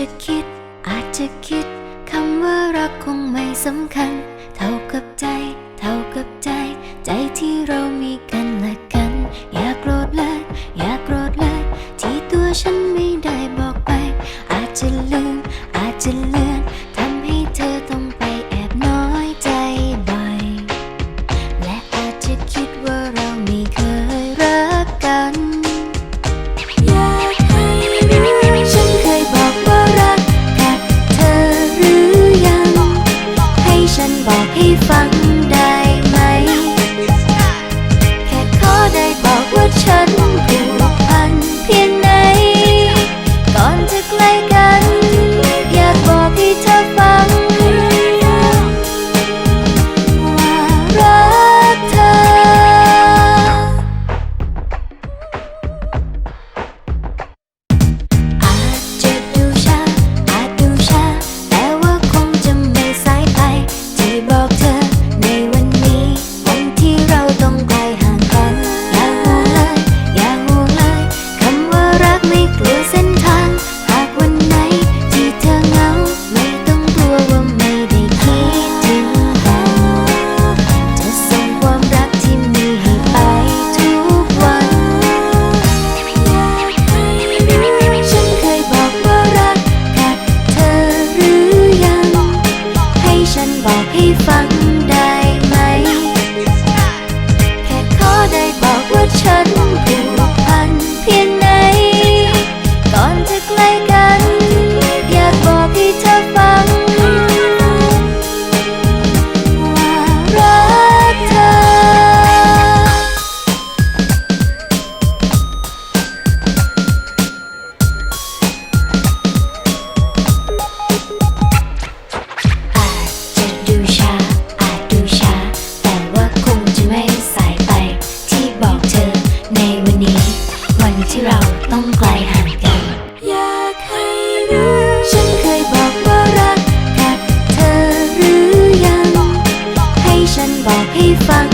จะคิด อาจจะคิด คำว่ารักคงไม่สำคัญ เท่ากับใจ เท่ากับใจ ใจที่เรามีกัน ฟังได้ ต้องไกลห่างกัน อยากให้รู้ ฉันเคยบอกว่ารักกับเธอหรือยัง ให้ฉันบอกให้ฟัง